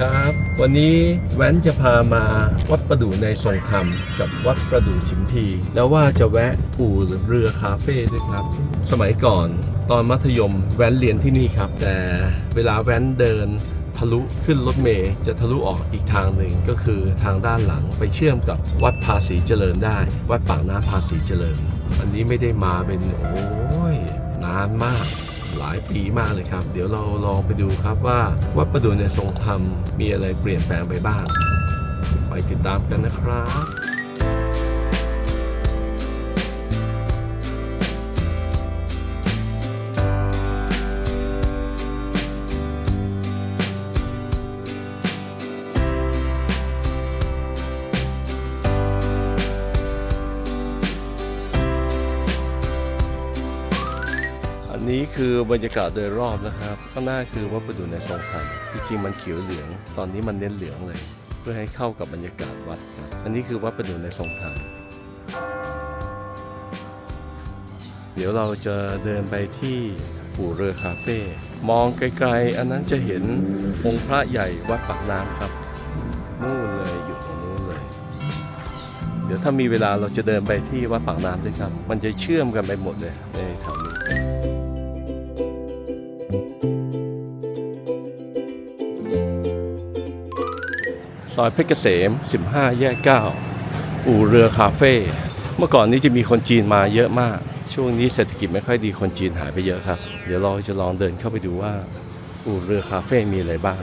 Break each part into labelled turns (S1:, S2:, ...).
S1: ครับ วันนี้แว้นจะพามาวัดประดู่ในทรงธรรม กับวัดประดู่ชิมพี แล้วว่าจะแวะอู่เรือคาเฟ่ด้วยครับ สมัยก่อนตอนมัธยมแว้นเรียนที่นี่ครับ แต่เวลาแว้นเดินทะลุขึ้นรถเมย์จะทะลุออกอีกทางหนึ่งก็คือทางด้านหลังไปเชื่อมกับวัดภาษีเจริญได้ วัดปากน้ำภาษีเจริญ อันนี้ไม่ได้มาเป็นโอ้ยนานมากายปีมากเลยครับ เดี๋ยวเราลองไปดูครับว่าวัดประดู่ในทรงธรรมมีอะไรเปลี่ยนแปลงไปบ้าง ไปติดตามกันนะครับ นี้คือบรรยากาศโดยรอบนะครับ ข้างหน้าคือวัดประดูในทรงธรรมจริงๆมันเขียวเหลือง ตอนนี้มันเน้นเหลืองเลย เพื่อให้เข้ากับบรรยากาศวัด อันนี้คือวัดประดูในทรงธรรมเดี๋ยวเราจะเดินไปที่ปู่เรือคาเฟ่มองไกลๆ อันนั้นจะเห็นองค์พระใหญ่วัดปากน้ำครับ นู่นเลยอยู่ตรงนู้นเลย เดี๋ยวถ้ามีเวลาเราจะเดินไปที่วัดปากน้ำด้วยครับ มันจะเชื่อมกันไปหมดเลยในแถวนี้ อยเพชรเกษม 15 แยก 9 อู่เรือคาเฟ่ เมื่อก่อนนี้จะมีคนจีนมาเยอะมาก ช่วงนี้เศรษฐกิจไม่ค่อยดีคนจีนหายไปเยอะครับ เดี๋ยวเราจะลองเดินเข้าไปดูว่า อู่เรือคาเฟ่มีอะไรบ้าง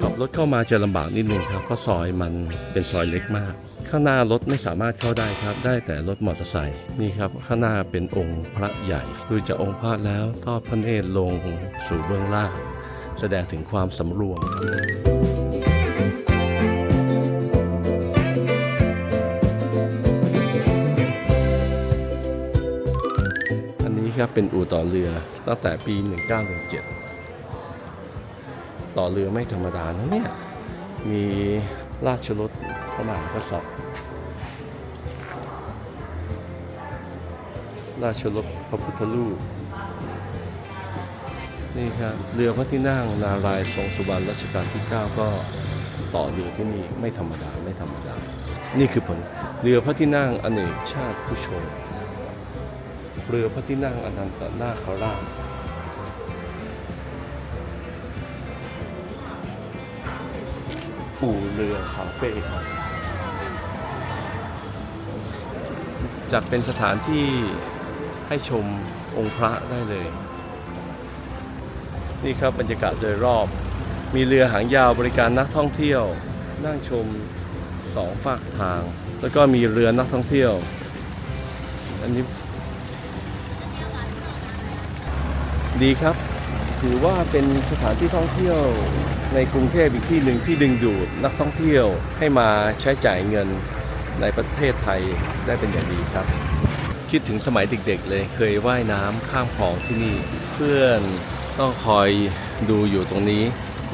S1: ขับรถเข้ามาจะลำบากนิดนึงครับเพราะซอยมันเป็นซอยเล็กมาก ข้างหน้ารถไม่สามารถเข้าได้ครับ ได้แต่รถมอเตอร์ไซค์นี่ครับข้างหน้าเป็นองค์พระใหญ่ดูจากองค์พระแล้วทอดพระเนตรลงสู่เบื้องล่างแสดงถึงความสำรวมอันนี้ครับเป็นอู่ต่อเรือตั้งแต่ปี 1917 ต่อเรือไม่ธรรมดานะเนี่ย มี ราชรถพระมหากษัตริย์ ราชรถพระพุทธรูปนี่ครับเรือพระที่นั่งนารายทรงสุบรรณรัชกาลที่ 9 ก็ต่อเรือที่นี่ไม่ธรรมดาไม่ธรรมดา นี่คือผลเรือพระที่นั่งอเนกชาติผู้ชมเรือพระที่นั่งอนันตนาคราช อู่เรือคาเฟ่ครับ จัดเป็นสถานที่ให้ชมองค์พระได้เลย นี่ครับบรรยากาศโดยรอบ มีเรือหางยาวบริการนักท่องเที่ยว นั่งชมสองฝากทาง แล้วก็มีเรือนักท่องเที่ยว อันนี้ดีครับ ถือว่าเป็นสถานที่ท่องเที่ยวในกรุงเทพอีกที่หนึ่งที่ดึงดูดนักท่องเที่ยวให้มาใช้จ่ายเงินในประเทศไทยได้เป็นอย่างดีครับ คิดถึงสมัยเด็กๆเลยเคยว่ายน้ำข้ามคลองที่นี่ เพื่อนต้องคอยดูอยู่ตรงนี้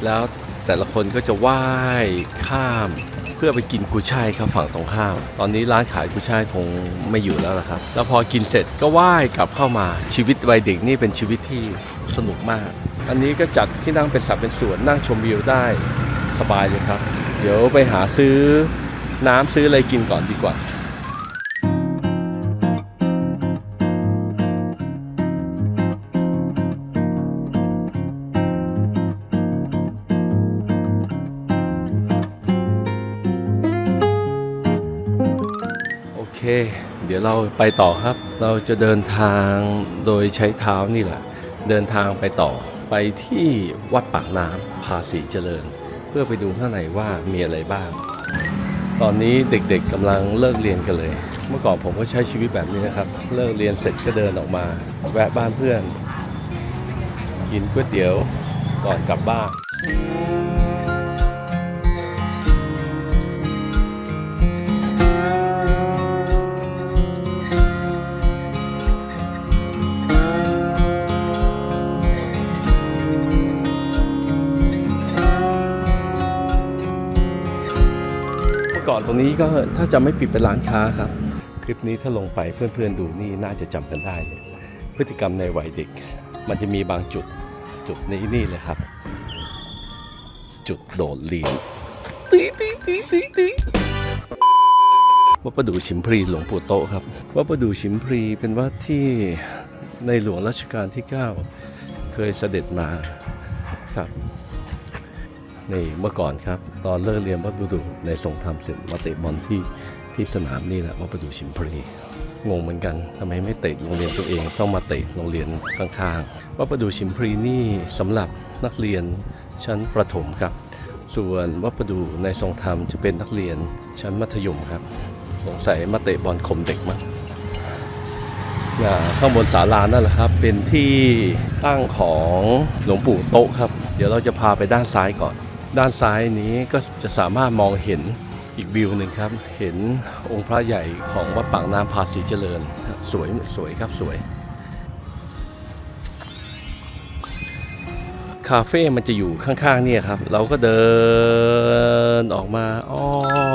S1: แล้วแต่ละคนก็จะว่ายข้าม เพื่อไปกินกุช่ายครับฝั่งตรงข้าม ตอนนี้ร้านขายกุช่ายคงไม่อยู่แล้วละครับ แล้วพอกินเสร็จก็ว่ายกลับเข้ามาชีวิตวัยเด็กนี่เป็นชีวิตที่ สนุกมาก อันนี้ก็จัดที่นั่งเป็นสัดเป็นส่วนนั่งชมวิวได้สบายเลยครับ เดี๋ยวไปหาซื้อน้ำซื้ออะไรกินก่อนดีกว่าโอเคเดี๋ยวเราไปต่อครับ เราจะเดินทางโดยใช้เท้านี่แหละ เดินทางไปต่อไปที่วัดปากน้ำภาษีเจริญ เพื่อไปดูข้างในว่ามีอะไรบ้าง ตอนนี้เด็กๆกำลังเลิกเรียนกันเลย เมื่อก่อนผมก็ใช้ชีวิตแบบนี้นะครับ เลิกเรียนเสร็จก็เดินออกมา แวะบ้านเพื่อน กินก๋วยเตี๋ยวก่อนกลับบ้าน ก่อนตรงนี้ก็ถ้าจะไม่ปิดเป็นร้านค้าครับ คลิปนี้ถ้าลงไปเพื่อนๆดูนี่น่าจะจำกันได้เลยพฤติกรรมในวัยเด็ก มันจะมีบางจุดจุดนี้นี่เลยครับ จุดโดดเรียนตีตีตีตีตีวัดประดู่ชิมพรีหลวงปู่โตครับวัดประดู่ชิมพรีเป็นวัดที่ในหลวงรัชกาลที่ 9 เคยเสด็จมาครับ นี่เมื่อก่อนครับ ตอนเลิกเรียนวัดประดูในทรงธรรมเสร็จมาเตะบอลที่ที่สนามนี่แหละวัดประดูชิมพรีงงเหมือนกันทำไมไม่เตะโรงเรียนตัวเองต้องมาเตะโรงเรียนข้างๆวัดประดูชิมพรีนี่สำหรับนักเรียนชั้นประถมครับ ส่วนวัดประดูในทรงธรรมจะเป็นนักเรียนชั้นมัธยมครับ สงสัยมาเตะบอลข่มเด็กมั้งข้างบนศาลานั่นแหละครับ เป็นที่ตั้งของหลวงปู่โต๊ะครับ เดี๋ยวเราจะพาไปด้านซ้ายก่อน ด้านซ้ายนี้ก็จะสามารถมองเห็นอีกวิวหนึ่งครับ เห็นองค์พระใหญ่ของวัดปากน้ำภาษีเจริญ สวยสวยครับสวย คาเฟ่มันจะอยู่ข้างๆเนี่ยครับ เราก็เดินออกมาอ้อ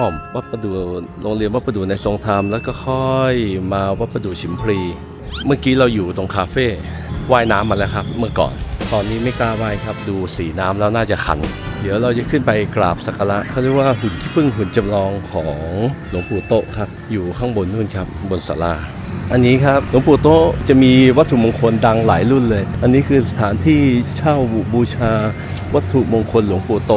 S1: มวัดประดู่โรงเรียนวัดประดู่ในทรงธรรมแล้วก็ค่อยมาวัดประดู่ชิมพลี เมื่อกี้เราอยู่ตรงคาเฟ่ว่ายน้ำมาแล้วครับ เมื่อก่อน ตอนนี้ไม่กล้าไหวครับ ดูสีน้ำแล้วน่าจะขัน เดี๋ยวเราจะขึ้นไปกราบสักการะเขาเรียกว่าหุ่นขี้ผึ้งหุ่นจำลองของหลวงปู่โตะครับ อยู่ข้างบนนู่นครับบนศาลาอันนี้ครับหลวงปู่โตจะมีวัตถุมงคลดังหลายรุ่นเลย อันนี้คือสถานที่เช่าบูชา วัตถุมงคลหลวงปู่โต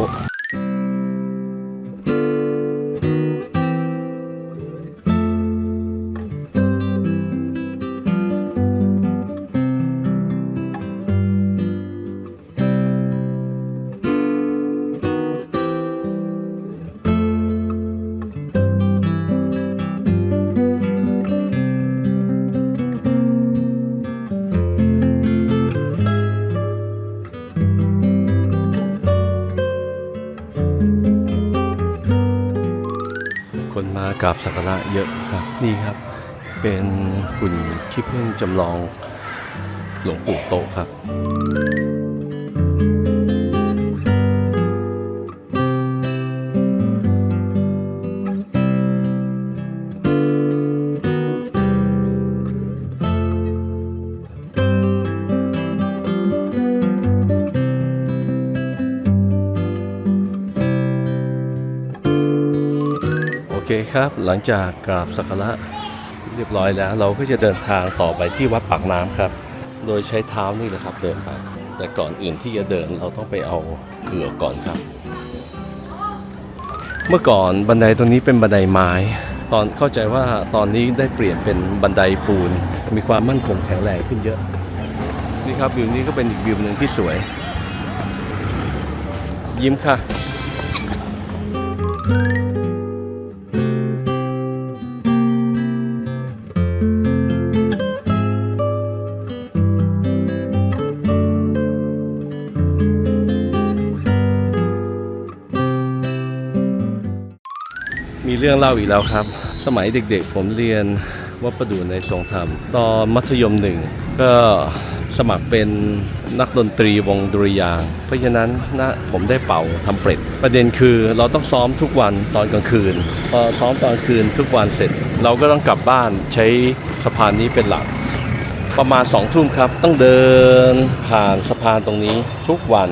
S1: กราบสักการะเยอะครับนี่ครับ เป็นหุ่นขี้ผึ้งจำลองหลวงปู่โตครับ ครับ หลังจากกราบสักการะเรียบร้อยแล้ว เราก็จะเดินทางต่อไปที่วัดปากน้ำครับ โดยใช้เท้านี่แหละครับเดินไป แต่ก่อนอื่นที่จะเดินเราต้องไปเอาเกลือก่อนครับ เมื่อก่อนบันไดตรงนี้เป็นบันไดไม้ ตอนเข้าใจว่าตอนนี้ได้เปลี่ยนเป็นบันไดปูน มีความมั่นคงแข็งแรงขึ้นเยอะ นี่ครับวิวนี้ก็เป็นอีกวิวหนึ่งที่สวย ยิ้มค่ะ มีเรื่องเล่าอีกแล้วครับ สมัยเด็กๆ ผมเรียนวัดประดูในทรงธรรม ตอนมัธยมหนึ่งก็สมัครเป็นนักดนตรีวงดุริยาง เพราะฉะนั้นนะผมได้เป่าทำเปร็ด ประเด็นคือเราต้องซ้อมทุกวันตอนกลางคืน พอซ้อมตอนคืนทุกวันเสร็จ เราก็ต้องกลับบ้านใช้สะพานนี้เป็นหลัก ประมาณสองทุ่มครับ ต้องเดินผ่านสะพานตรงนี้ทุกวัน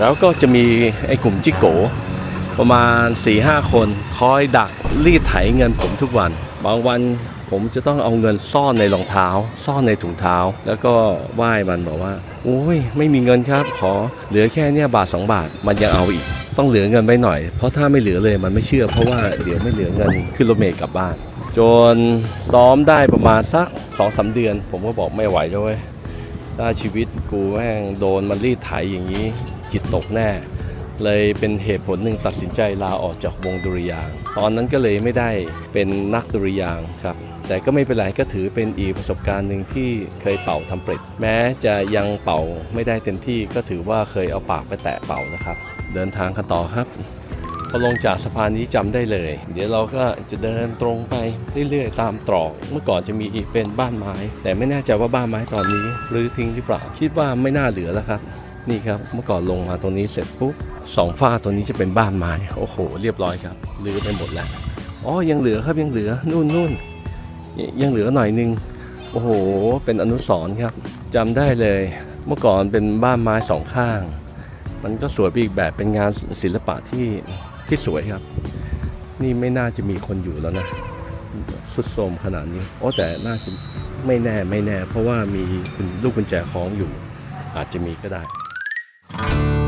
S1: แล้วก็จะมีไอ้กลุ่มจิโก ประมาณ4ี่ห้าคน คอยดักรีดไถเงินผมทุกวัน บางวันผมจะต้องเอาเงินซ่อนในรองเท้า ซ่อนในถุงเท้า แล้วก็ไหว้มันบอกว่าโอ้ยไม่มีเงินครับ ขอเหลือแค่เนี้ยบาท 2 บาท มันยังเอาอีก ต้องเหลือเงินไว้หน่อย เพราะถ้าไม่เหลือเลยมันไม่เชื่อ เพราะว่าเดี๋ยวไม่เหลือเงินขึ้นรถเมล์กลับบ้าน จนซ้อมได้ประมาณสัก2อสเดือน ผมก็บอกไม่ไหวแล้วเว้ยถ้าชีวิตกูแม่งโดนมันรีดไถอย่างนี้ จิตตกแน่ เลยเป็นเหตุผลหนึ่งตัดสินใจลาออกจากวงดุริยาง ตอนนั้นก็เลยไม่ได้เป็นนักดุริยางค์ครับ แต่ก็ไม่เป็นไรก็ถือเป็นอีกประสบการณ์หนึ่งที่เคยเป่าทำเปร็ดแม้จะยังเป่าไม่ได้เต็มที่ก็ถือว่าเคยเอาปากไปแตะเป่านะครับ เดินทางกันต่อครับพอลงจากสะพานนี้จำได้เลย เดี๋ยวเราก็จะเดินตรงไปเรื่อยๆ ตามตรอก เมื่อก่อนจะมีอีกเป็นบ้านไม้ แต่ไม่แน่ใจว่าบ้านไม้ตอนนี้รื้อทิ้งหรือเปล่า คิดว่าไม่น่าเหลือแล้วครับ นี่ครับเมื่อก่อนลงมาตรงนี้เสร็จปุ๊บสองฝ้าตรงนี้จะเป็นบ้านไม้โอ้โห เรียบร้อยครับรื้อไปหมดแล้วอ๋อยังเหลือครับยังเหลือนู่นนู่นยังเหลือหน่อยนึงโอ้โห เป็นอนุสรณ์ครับจำได้เลย เมื่อก่อนเป็นบ้านไม้สองข้าง มันก็สวยไปอีกแบบเป็นงานศิลปะที่ที่สวยครับ นี่ไม่น่าจะมีคนอยู่แล้วนะสุดโทมขนาดนี้โอ้แต่น่าจะไม่แน่ไม่แน่ เพราะว่ามีคุณลูกกุญแจคล้องอยู่ อาจจะมีก็ได้ ต่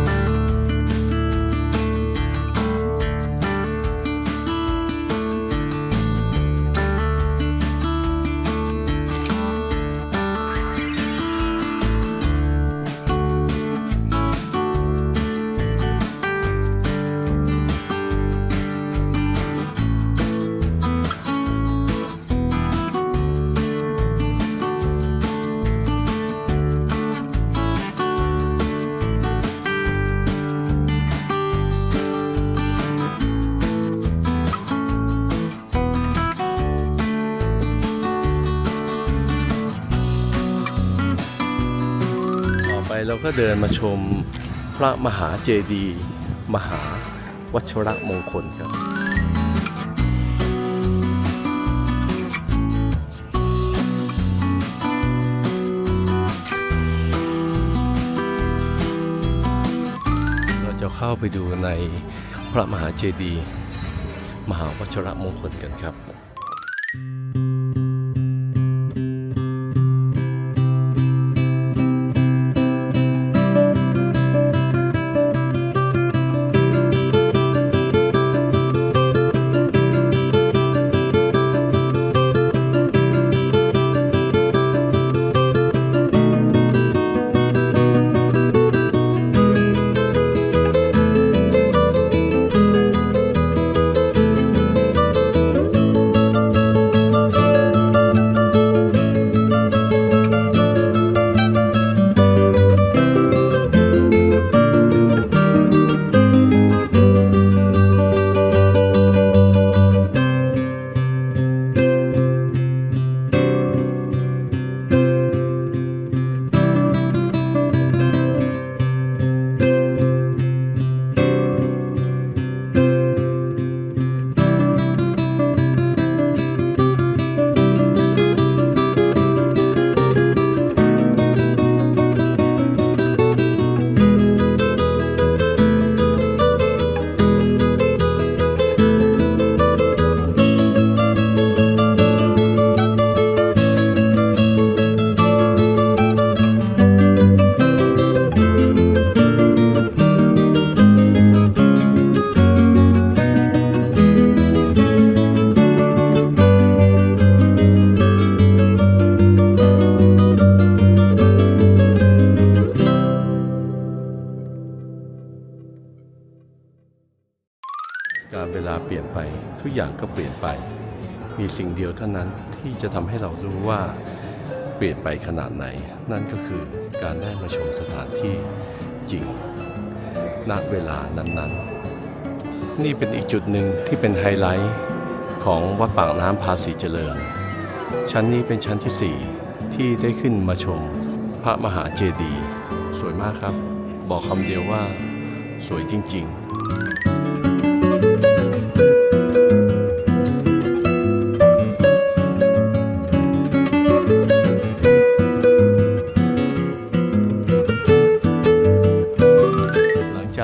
S1: ก็เดินมาชมพระมหาเจดีย์มหาวัชระมงคลครับ เราจะเข้าไปดูในพระมหาเจดีย์มหาวัชระมงคลกันครับ ที่จะทำให้เรารู้ว่าเปลี่ยนไปขนาดไหน นั่นก็คือการได้มาชมสถานที่จริงณเวลานั้น ๆ นี่เป็นอีกจุดหนึ่งที่เป็นไฮไลท์ของวัดปากน้ำภาษีเจริญ ชั้นนี้เป็นชั้นที่ 4 ที่ได้ขึ้นมาชมพระมหาเจดีย์สวยมากครับ บอกคำเดียวว่าสวยจริง ๆ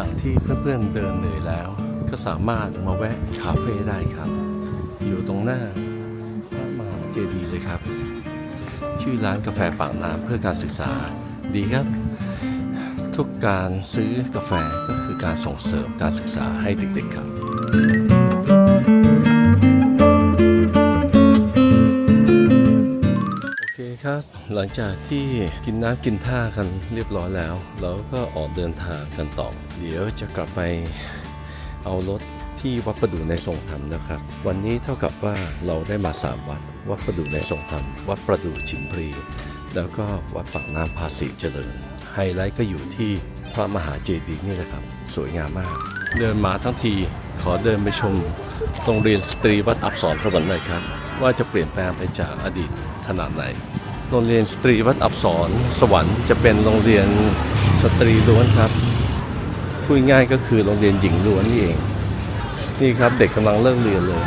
S1: จากที่เพื่อนๆเดินเหนื่อยแล้ว ก็สามารถมาแวะคาเฟ่ได้ครับ อยู่ตรงหน้าพระมหาเจดีย์เลยครับ ชื่อร้านกาแฟปากน้ำเพื่อการศึกษาดีครับ ทุกการซื้อกาแฟก็คือการส่งเสริมการศึกษาให้เด็กๆครับ ครับ หลังจากที่กินน้ำกินท่ากันเรียบร้อยแล้ว เราก็ออกเดินทางกันต่อ เดี๋ยวจะกลับไปเอารถที่วัดประดู่ในทรงธรรมนะครับ วันนี้เท่ากับว่าเราได้มา 3 วัด วัดประดู่ในทรงธรรม วัดประดู่ชิมพรี แล้วก็วัดปากน้ำภาษีเจริญ ไฮไลท์ก็อยู่ที่พระมหาเจดีย์นี่แหละครับ สวยงามมาก เดินมาทั้งทีขอเดินไปชมโรงเรียนสตรีวัดอับสรสวรรค์หน่อยครับ ว่าจะเปลี่ยนแปลงไปจากอดีตขนาดไหน โรงเรียนสตรีวัดอับสรสวรรค์จะเป็นโรงเรียนสตรีล้วนครับพูดง่ายก็คือโรงเรียนหญิงล้วนนี่เอง นี่ครับเด็กกำลังเลิกเรียนเลย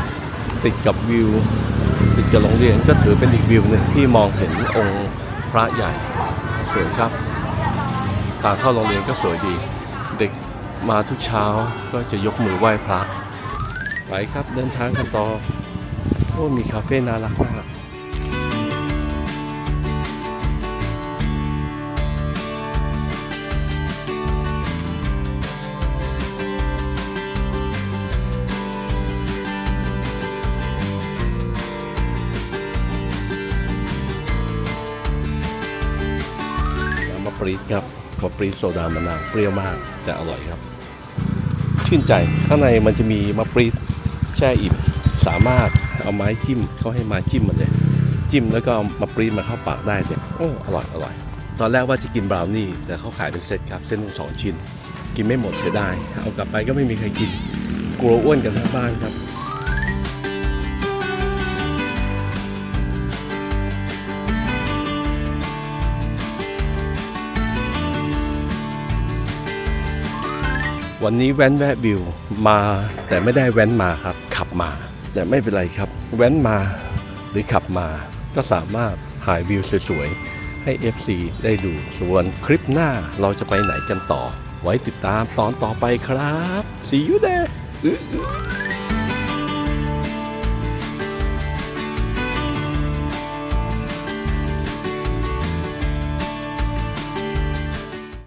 S1: ติดกับวิว ติดกับโรงเรียนก็ถือเป็นอีกวิวหนึ่งที่มองเห็นองค์พระใหญ่สวยครับทางเข้าโรงเรียนก็สวยดี เด็กมาทุกเช้าก็จะยกมือไหว้พระไปครับเดินทางกันต่อโอ้มีคาเฟ่น่ารักมาก ปรีดครับมะปรีดโซดามะนาวเปรี้ยวมากแต่อร่อยครับ ชื่นใจข้างในมันจะมีมะปรีดแช่อิ่มสามารถเอาไม้จิ้มเขาให้มาจิ้มมันเลยจิ้มแล้วก็เอามะปรีดมาเข้าปากได้เนี่ยโอ้อร่อยอร่อย ตอนแรกว่าจะกินบราวนี่แต่เขาขายเป็นเซตครับเส้นสองชิ้น กินไม่หมดเสียดายเอากลับไปก็ไม่มีใครกิน กลัวอ้วนกันทั้งบ้านครับ วันนี้แว้นแวะวิวมา แต่ไม่ได้แว้นมาครับ ขับมา แต่ไม่เป็นไรครับ แว้นมาหรือขับมา ก็สามารถถ่ายวิวสวยๆ ให้ FC ได้ดู ส่วนคลิปหน้าเราจะไปไหนกันต่อ ไว้ติดตามตอนต่อไปครับ See you there